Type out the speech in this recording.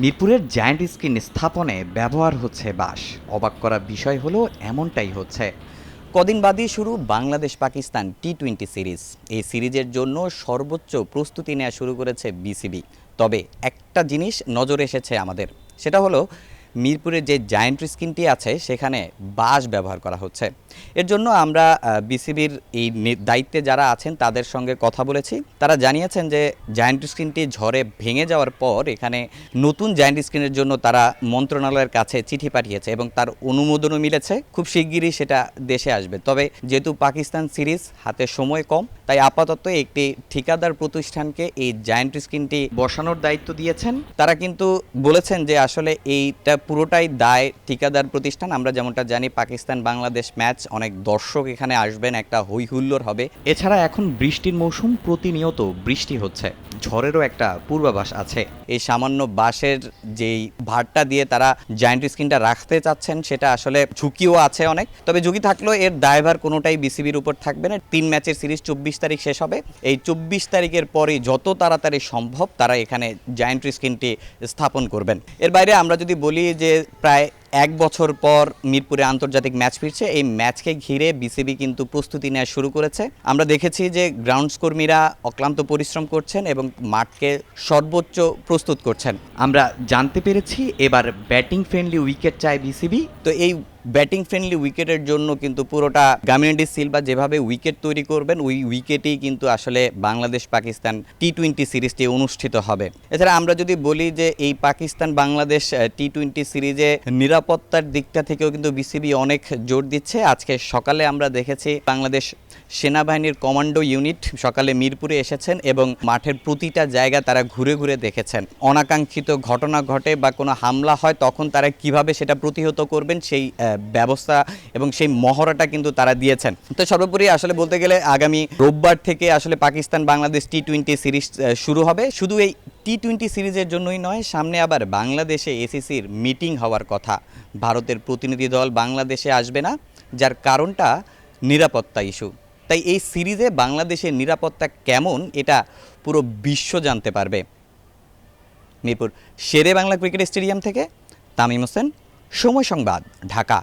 মিরপুরের giant screen স্থাপনে ব্যবহার হচ্ছে বাঁশ অবাক করা বিষয় হলো, এমনটাই হচ্ছে। কদিন বাদই শুরু Bangladesh Pakistan T twenty series. এই সিরিজের জন্য সর্বোচ্চ প্রস্তুতি নেওয়া শুরু করেছে বিসিবি। তবে একটা জিনিস নজর এসেছে আমাদের, সেটা হলো, মিরপুরের যে জায়ান্ট স্ক্রিনটি আছে, সেখানে বাঁশ ব্যবহার করা হচ্ছে। এর জন্য আমরা বিসিবির এই দায়িত্বে যারা আছেন তাদের সঙ্গে কথা বলেছি। তারা জানিয়েছেন যে জায়ান্ট স্ক্রিনটি ঝড়ে ভেঙে যাওয়ার পর এখানে নতুন জায়ান্ট স্ক্রিনের জন্য তারা মন্ত্রণালয়ের কাছে চিঠি পাঠিয়েছে এবং তার অনুমোদনও মিলেছে। খুব শিগগিরই সেটা দেশে আসবে। তবে যেহেতু পাকিস্তান সিরিজ, হাতে সময় কম, তাই আপাতত একটি ঠিকাদার প্রতিষ্ঠানকে এই জায়ান্ট স্ক্রিনটি বসানোর দায়িত্ব দিয়েছেন। তারা কিন্তু বলেছেন যে আসলে এইটা পুরোটাই দায় ঠিকাদার প্রতিষ্ঠান। আমরা যেমনটা জানি পাকিস্তান বাংলাদেশ ম্যাচ অনেক দর্শক এখানে আসবেন, একটা হই হুল্লোড় হবে। এছাড়া এখন বৃষ্টির মৌসুম প্রতিনিয়ত বৃষ্টি হচ্ছে, ঝড়েরও একটা পূর্বাভাস আছে। এই সামান্য বাঁশের যেই ভারটা দিয়ে তারা জায়ান্ট স্ক্রিনটা রাখতে চাচ্ছেন, সেটা আসলে ঝুঁকিও আছে অনেক। তবে ঝুঁকি থাকলেও এর দায়ভার কোনোটাই বিসিবির উপর থাকবে না। তিন ম্যাচের সিরিজ চব্বিশ তারিখ শেষ হবে। এই চব্বিশ তারিখের পরে যত তাড়াতাড়ি সম্ভব তারা এখানে জায়ান্ট স্ক্রিনটি স্থাপন করবেন। এর বাইরে আমরা যদি বলি যে প্রায় এক বছর পর মিরপুরে আন্তর্জাতিক ম্যাচ ফিরছে। এই ম্যাচকে ঘিরে বিসিবি কিন্তু প্রস্তুতি নেওয়া শুরু করেছে। আমরা দেখেছি যে গ্রাউন্ডস কর্মীরা অক্লান্ত পরিশ্রম করছেন এবং মাঠকে সর্বোচ্চ প্রস্তুত করছেন। আমরা জানতে পেরেছি এবার ব্যাটিং ফ্রেন্ডলি উইকেট চায় বিসিবি তো এই ব্যাটিং ফ্রেন্ডলি উইকেটের জন্য কিন্তু পুরোটা গামিনেডি সিলভা যেভাবে উইকেট তৈরি করবেন, ওই উইকেটেই কিন্তু আসলে বাংলাদেশ পাকিস্তান টি টোয়েন্টি সিরিজটি অনুষ্ঠিত হবে। এছাড়া আমরা যদি বলি যে এই পাকিস্তান বাংলাদেশ টি টোয়েন্টি সিরিজে নিরাপত্তার দিকটা থেকেও কিন্তু বিসিবি অনেক জোর দিচ্ছে। আজকে সকালে আমরা দেখেছি বাংলাদেশ সেনাবাহিনীর কমান্ডো ইউনিট সকালে মিরপুরে এসেছেন এবং মাঠের প্রতিটা জায়গা তারা ঘুরে ঘুরে দেখেছেন। অনাকাঙ্ক্ষিত ঘটনা ঘটে বা কোনো হামলা হয়, তখন তারা কীভাবে সেটা প্রতিহত করবেন সেই ব্যবস্থা এবং সেই মহড়াটা কিন্তু তারা দিয়েছেন। তো সর্বোপরি আসলে বলতে গেলে আগামী রোববার থেকে আসলে Pakistan Bangladesh T twenty series শুরু হবে। শুধু এই টি টোয়েন্টি সিরিজের জন্যই নয়, সামনে আবার বাংলাদেশে এসিসির মিটিং হওয়ার কথা। ভারতের প্রতিনিধি দল বাংলাদেশে আসবে না, যার কারণটা নিরাপত্তা ইস্যু তাই এই সিরিজে বাংলাদেশের নিরাপত্তা কেমন, এটা পুরো বিশ্ব জানতে পারবে। মিরপুর শেরে বাংলা ক্রিকেট স্টেডিয়াম থেকে তামিম হোসেন, সময় সংবাদ, ঢাকা।